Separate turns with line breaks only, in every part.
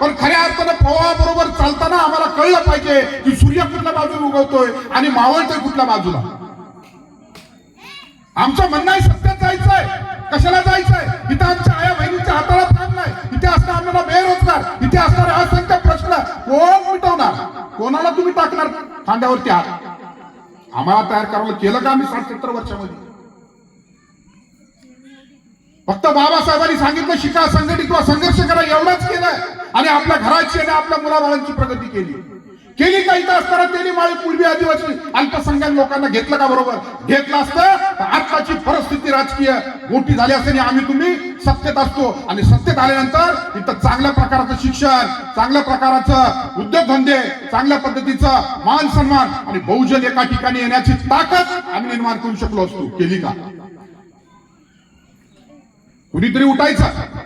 पण खऱ्या अर्थानं प्रवाहाबरोबर चालताना आम्हाला कळलं पाहिजे की सूर्य कुठल्या बाजूला उगवतोय आणि मावळतोय कुठल्या बाजूला. आमचं म्हणणं आहे सत्यात जायचंय कशाला जायचंय इथं आमच्या आया बहिणीच्या हाताला काम नाही. इथे असणार आम्हाला बेरोजगार. इथे असणार असंख्य प्रश्न कोण मिटवणार? कोणाला तुम्ही टाकणार खांद्यावरती हात? आम्हाला तयार करायला केलं का आम्ही साठ सत्तर वर्षामध्ये? फक्त बाबासाहेबांनी सांगितलं शिका संघटित व्हा आणि आपल्या घराची आणि आपल्या मुलाबाळांची प्रगती केली. केली का इथं असताना त्यांनी माळी पूर्वी आदिवासी अल्पसंख्याक लोकांना घेतलं का बरोबर? घेतलं असतं. तर आजकालची परिस्थिती राजकीय मोठी झाली असते आणि आम्ही तुम्ही सत्तेत असतो. आणि सत्तेत आल्यानंतर इथं चांगल्या प्रकारचं शिक्षण चांगल्या प्रकारचं उद्योगधंदे चांगल्या पद्धतीचं मान सन्मान आणि बहुजन एका ठिकाणी येण्याची ताकद आम्ही निर्माण करू शकलो असतो. केली का? कुणीतरी उठायचं.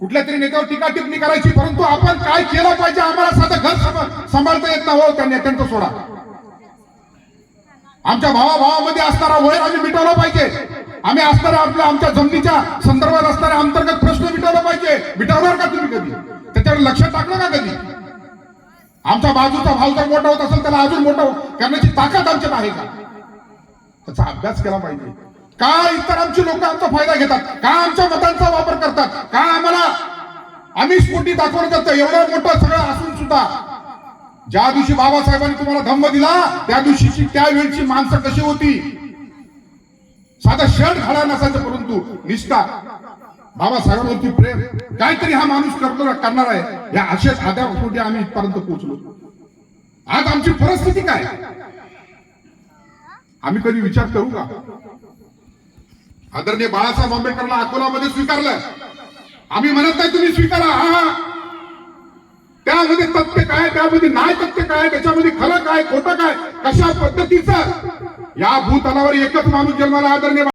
कुठल्या तरी नेत्यावर टीका टिप्पणी करायची परंतु आपण काय केलं पाहिजे आम्हाला साधं घर सांभाळता येत ना हो त्या नेत्यांचं सोडा. आमच्या भावाभावामध्ये असणारा वय आम्ही मिटवला पाहिजे. आम्ही असणारा आपल्या आमच्या जमिनीच्या संदर्भात असणारा अंतर्गत प्रश्न मिटवला पाहिजे. मिटवणार का तुम्ही कधी? त्याच्यावर लक्ष टाकलं का कधी? आमच्या बाजूचा भाव जर मोठा होत असेल त्याला अजून मोठा करण्याची ताकद आमच्यात आहे का? त्याचा अभ्यास केला पाहिजे. का इतर आमची लोक आमचा फायदा घेतात का आमच्या मतांचा वापर करतात का आम्हाला आम्ही स्फोटी दाखवलं जातं एवढं मोठं सगळं असून सुद्धा. ज्या दिवशी बाबासाहेबांनी तुम्हाला धम्म दिला त्या दिवशीची त्यावेळची माणसं कशी होती? साधा शर्ट घाला नसायचं परंतु निष्ठा. बाबासाहेबांवरती प्रेम. काहीतरी हा माणूस करतो करणार आहे. या अशाच आद्या शेवटी आम्ही इथपर्यंत पोहोचलो. आज आमची परिस्थिती काय? आम्ही कधी विचार करू का? आदरणीय बाळासाहेब आंबेडकरला अकोलामध्ये स्वीकारलं आम्ही म्हणत नाही तुम्ही स्वीकारा हा हा. त्यामध्ये तथ्य काय त्यामध्ये नाही तथ्य काय त्याच्यामध्ये खरं काय खोटं काय कशा पद्धतीचं? या भूतलावर एकच माणूस जन्माला आदरणीय